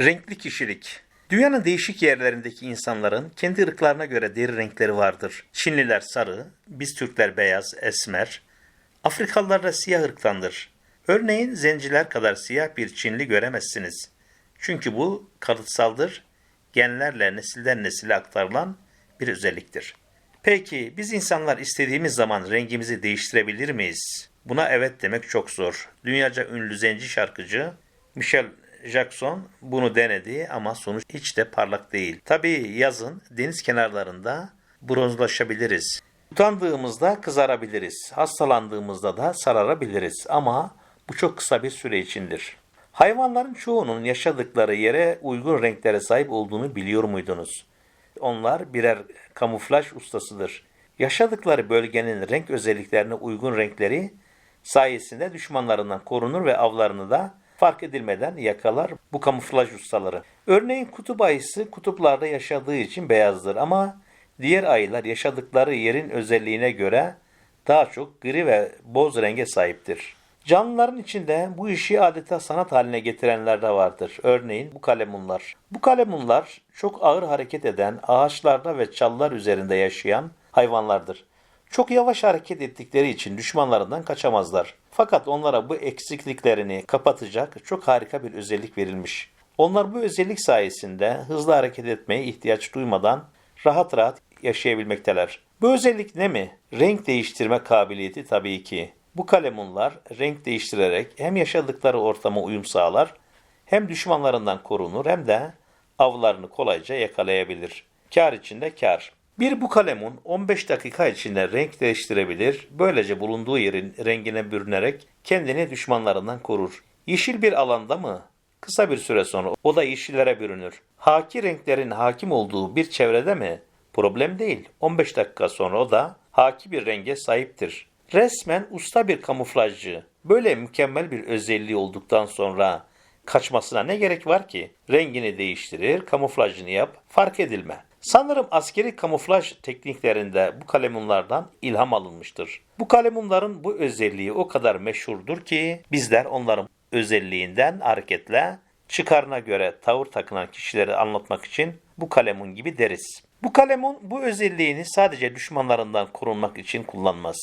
Renkli kişilik. Dünyanın değişik yerlerindeki insanların kendi ırklarına göre deri renkleri vardır. Çinliler sarı, biz Türkler beyaz, esmer. Afrikalılar da siyah ırktandır. Örneğin zenciler kadar siyah bir Çinli göremezsiniz. Çünkü bu kalıtsaldır, genlerle nesilden nesile aktarılan bir özelliktir. Peki biz insanlar istediğimiz zaman rengimizi değiştirebilir miyiz? Buna evet demek çok zor. Dünyaca ünlü zenci şarkıcı Michel Jackson bunu denedi ama sonuç hiç de parlak değil. Tabii yazın deniz kenarlarında bronzlaşabiliriz. Utandığımızda kızarabiliriz. Hastalandığımızda da sararabiliriz ama bu çok kısa bir süre içindir. Hayvanların çoğunun yaşadıkları yere uygun renklere sahip olduğunu biliyor muydunuz? Onlar birer kamuflaj ustasıdır. Yaşadıkları bölgenin renk özelliklerine uygun renkleri sayesinde düşmanlarından korunur ve avlarını da fark edilmeden yakalar bu kamuflaj ustaları. Örneğin kutup ayısı kutuplarda yaşadığı için beyazdır ama diğer ayılar yaşadıkları yerin özelliğine göre daha çok gri ve boz renge sahiptir. Canlıların içinde bu işi adeta sanat haline getirenler de vardır. Örneğin bu kalemunlar. Bu kalemunlar çok ağır hareket eden, ağaçlarda ve çalılar üzerinde yaşayan hayvanlardır. Çok yavaş hareket ettikleri için düşmanlarından kaçamazlar. Fakat onlara bu eksikliklerini kapatacak çok harika bir özellik verilmiş. Onlar bu özellik sayesinde hızlı hareket etmeye ihtiyaç duymadan rahat rahat yaşayabilmekteler. Bu özellik ne mi? Renk değiştirme kabiliyeti tabii ki. Bu kalemunlar renk değiştirerek hem yaşadıkları ortama uyum sağlar, hem düşmanlarından korunur hem de avlarını kolayca yakalayabilir. Kar içinde kar. Bir bu kalemun 15 dakika içinde renk değiştirebilir, böylece bulunduğu yerin rengine bürünerek kendini düşmanlarından korur. Yeşil bir alanda mı? Kısa bir süre sonra o da yeşillere bürünür. Haki renklerin hakim olduğu bir çevrede mi? Problem değil. 15 dakika sonra o da haki bir renge sahiptir. Resmen usta bir kamuflajcı. Böyle mükemmel bir özelliği olduktan sonra kaçmasına ne gerek var ki? Rengini değiştirir, kamuflajını yap, fark edilme. Sanırım askeri kamuflaj tekniklerinde bu kalemunlardan ilham alınmıştır. Bu kalemunların bu özelliği o kadar meşhurdur ki bizler onların özelliğinden hareketle çıkarına göre tavır takınan kişileri anlatmak için bu kalemun gibi deriz. Bu kalemun bu özelliğini sadece düşmanlarından korunmak için kullanmaz.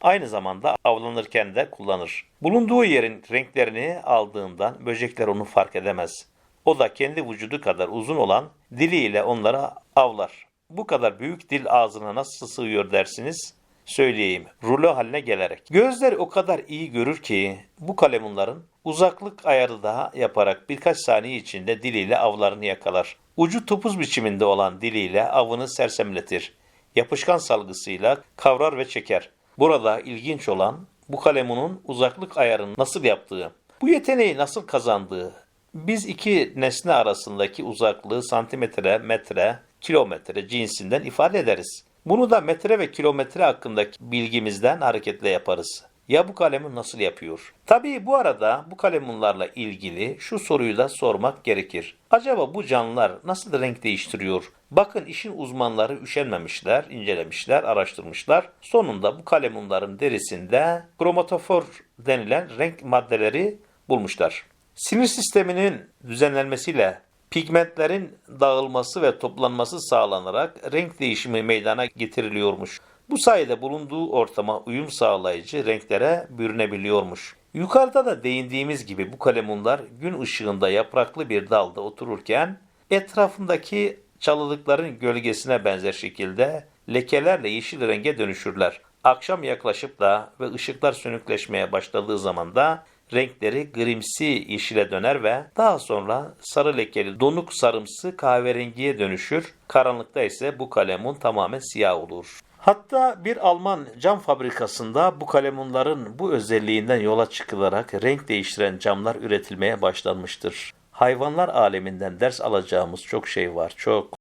Aynı zamanda avlanırken de kullanır. Bulunduğu yerin renklerini aldığından böcekler onu fark edemez. O da kendi vücudu kadar uzun olan diliyle onlara avlar. Bu kadar büyük dil ağzına nasıl sığıyor dersiniz? Söyleyeyim. Rulo haline gelerek. Gözleri o kadar iyi görür ki bu kalemunların uzaklık ayarı daha yaparak birkaç saniye içinde diliyle avlarını yakalar. Ucu topuz biçiminde olan diliyle avını sersemletir. Yapışkan salgısıyla kavrar ve çeker. Burada ilginç olan bu kalemunun uzaklık ayarını nasıl yaptığı, bu yeteneği nasıl kazandığı, biz iki nesne arasındaki uzaklığı santimetre, metre, kilometre cinsinden ifade ederiz. Bunu da metre ve kilometre hakkındaki bilgimizden hareketle yaparız. Ya bu kalemun nasıl yapıyor? Tabii bu arada bu kalemunlarla ilgili şu soruyu da sormak gerekir. Acaba bu canlılar nasıl renk değiştiriyor? Bakın işin uzmanları üşenmemişler, incelemişler, araştırmışlar. Sonunda bu kalemunların derisinde kromatofor denilen renk maddeleri bulmuşlar. Sinir sisteminin düzenlenmesiyle pigmentlerin dağılması ve toplanması sağlanarak renk değişimi meydana getiriliyormuş. Bu sayede bulunduğu ortama uyum sağlayıcı renklere bürünebiliyormuş. Yukarıda da değindiğimiz gibi bu kalemunlar gün ışığında yapraklı bir dalda otururken etrafındaki çalılıkların gölgesine benzer şekilde lekelerle yeşil renge dönüşürler. Akşam yaklaşıp da ve ışıklar sönükleşmeye başladığı zaman da renkleri grimsi yeşile döner ve daha sonra sarı lekeli donuk sarımsı kahverengiye dönüşür. Karanlıkta ise bu kalemun tamamen siyah olur. Hatta bir Alman cam fabrikasında bu kalemunların bu özelliğinden yola çıkılarak renk değiştiren camlar üretilmeye başlanmıştır. Hayvanlar aleminden ders alacağımız çok şey var, çok.